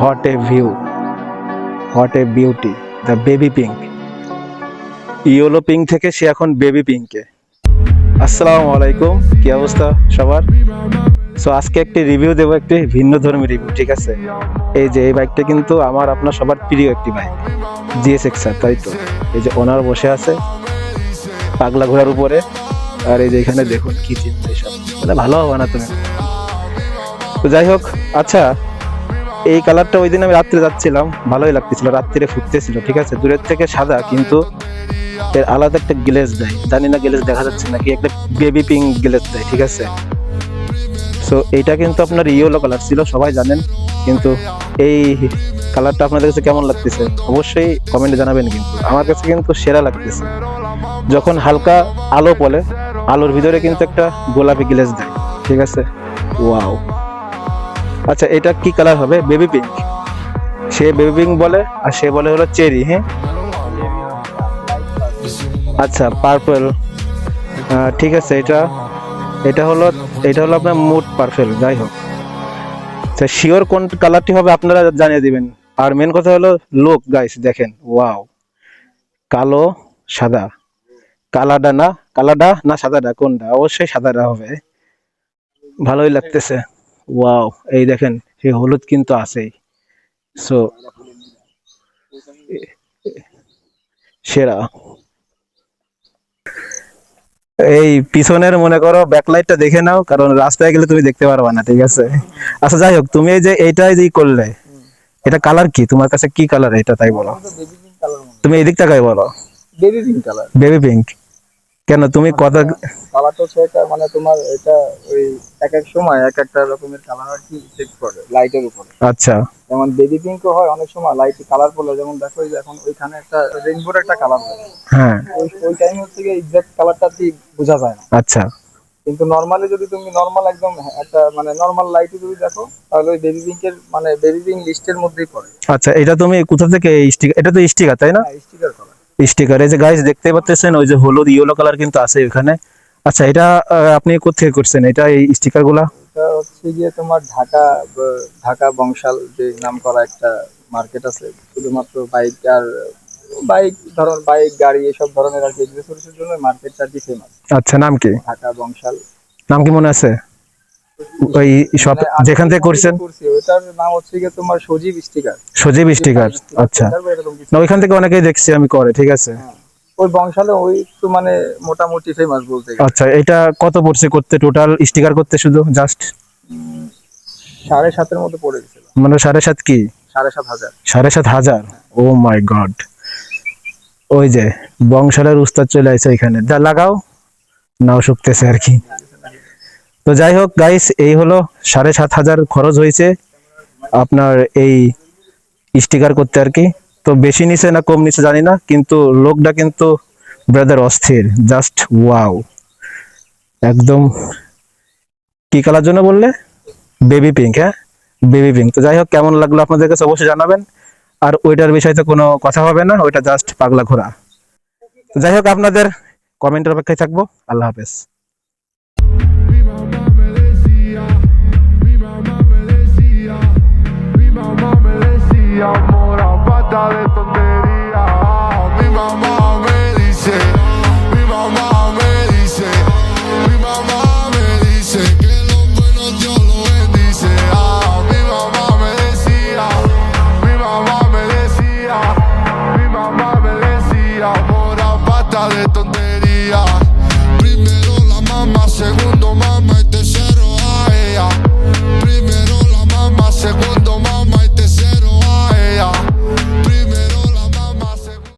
Hot a view hot a beauty the baby pink yellow pink থেকে সে এখন baby পিঙ্কে আসসালামু আলাইকুম কি অবস্থা সবার? সো আজকে একটি রিভিউ দেবো, একটি ভিন্ন ধর্মী রিভিউ ঠিক আছে? এই যে, এই বাইকটা কিন্তু আমার, আপনার সবার প্রিয় একটি বাইক জিএস এক্সার তাই তো? এই যে, ওনার বসে আছে, পাগলা ঘোড়ার উপরে। আর এই যে এখানে দেখুন কি চিন্তা এসব মানে ভালো হবে না তুমি। তো যাই হোক আচ্ছা এই কালারটা ওই দিন আমি রাত্রে যাচ্ছিলাম। ভালোই লাগতেছিল রাত্রিরে ফুটতেছিল, ঠিক আছে? দূরের থেকে সাদা, কিন্তু এর আলাদা একটা গ্লেজ দেয়। জানি না গ্লেজ দেখা যাচ্ছে নাকি, একটা বেবি পিঙ্ক গ্লেজ দেয়, ঠিক আছে? সো এইটা কিন্তু আপনার ইয়েলো কালার ছিল, সবাই জানেন। কিন্তু এই কালারটা আপনাদের কাছে কেমন লাগতেছে? অবশ্যই কমেন্টে জানাবেন কিন্তু। আমার কাছে কিন্তু সেরা লাগতেছে। যখন হালকা আলো পলে আলোর ভিতরে কিন্তু একটা গোলাপি গ্লেজ দেয়। ঠিক আছে? ওয়াও। আচ্ছা এটা কি কালার হবে? Baby pink. সে বেবি পিঙ্ক বলে আর সে বলে হলো চেরি হ্যাঁ? আচ্ছা পার্পল। ঠিক আছে, এটা এটা হলো এটা হলো আপনার মুড পার্পল, যাই হোক। আচ্ছা শিওর কোন কালারটি হবে আপনারা জানিয়ে দিবেন। আর মেন কথা হলো লোক গাইস দেখেন ওয়াও কালো, সাদা। কালাডা কালাডা না সাদাটা। কোনটা? অবশ্যই সাদাটা হবে। ভালোই লাগতেছে। ওয়াও এই দেখেন সেই হলুদ কিন্তু আছেই। সো সেরা। এই পিছনের মনে করো ব্যাকলাইটটা দেখে নাও কারণ রাস্তায় গেলে তুমি দেখতে পারবে না ঠিক আছে? আচ্ছা যাই হোক তুমি এই যে এইটাই যে করলে এটা কালার কি? তোমার কাছে কি কালার এটা তাই বলো। তুমি এদিক তাকাই বলো? Baby pink colour baby pink কেন তুমি কথা কালারটা হচ্ছে এটা মানে তোমার এটা ওই এক এক সময় এক একটা রকমের কালার আর কি সেট করে লাইটের উপরে। আচ্ছা। যেমন বেবি পিঙ্কও হয় অনেক সময় লাইট কালার পড়লে যেমন দেখো যে এখন ওইখানে একটা রেইনবোর একটা কালার হয় হ্যাঁ। ওই ওই টাইম হচ্ছে গিয়ে এক্সাক্ট কালারটা কি বোঝা যায় না। আচ্ছা। কিন্তু নর্মালি যদি তুমি নরমাল একদম একটা মানে নর্মাল লাইটে যদি দেখো তাহলে ওই বেবি পিঙ্কের মানে বেবি পিঙ্ক লিস্টের মধ্যেই পড়ে। আচ্ছা এটা তুমি কোথা থেকে স্টিকার এটা তো স্টিকার তাই না? হ্যাঁ স্টিকার কালার স্টিকার এই যে গাইস দেখতে পাচ্ছেন ওই যে হলুদ ইয়েলো কালার কিন্তু আছে এখানে। আচ্ছা এটা আপনি কোথেকে করছেন? এটা এই স্টিকারগুলা? হচ্ছে গিয়ে তোমার ঢাকা ঢাকা বংশাল যে নাম করা একটা মার্কেট আছে। শুধুমাত্র বাইক আর বাইক ধরুন বাইক গাড়ি এসব ধরনের আর কি এক্সেসরিজের জন্য মার্কেটটা আর কি ফেমাস আচ্ছা নাম কি? ঢাকা বংশাল। নাম কি মনে আছে? ওই সব মানে যেখান থেকে করছেন? ওটার নাম হচ্ছে গিয়ে তোমার সজীব স্টিকার। সজীব স্টিকার আচ্ছা। না ওইখান থেকে অনেকেই দেখছি আমি করে ঠিক আছে। ওই বংশালে ওই তো মানে মোটামুটি ফেমাস বলতে আচ্ছা এটা কত পড়ছে করতে? টোটাল স্টিকার করতে শুধু জাস্ট সাড়ে সাতের মতো পড়ে গেছিল। মানে সাড়ে সাত কি? সাড়ে সাত হাজার। সাড়ে সাত হাজার? ও মাই গড ওই যে বংশালের উস্তাদ চলে আসে ওইখানে। যা লাগাও। নাও শুকতেছে আর কি। তো যাই হোক গাইস এই হলো সাড়ে সাত হাজার খরচ হয়েছে আপনার এই স্টিকার করতে আর কি। তো বেশি নিছে না কম নিছে জানি না, কিন্তু লোকটা কিন্তু ব্রাদার অস্থির জাস্ট ওয়াও একদম কি কালার জন্য বললে? বেবি পিঙ্ক হ্যাঁ? বেবি পিঙ্ক তো যাই হোক কেমন লাগল আপনাদের কাছে অবশ্যই জানাবেন। আর ওইটার বিষয়ে তো কোনো কথা হবে না, ওইটা জাস্ট পাগলা ঘোরা যাই হোক আপনাদের কমেন্টের অপেক্ষায় থাকব। আল্লাহ হাফেজ। día, amor a de tontería. Mi mamá me dice, mi mamá me dice, mi mamá me dice que los buenos Dios los bendice. Ah, mi mamá me decía, mi mamá me decía, mi mamá me decía, amor a pata de tontería. Primero la mamá, segundo mamá.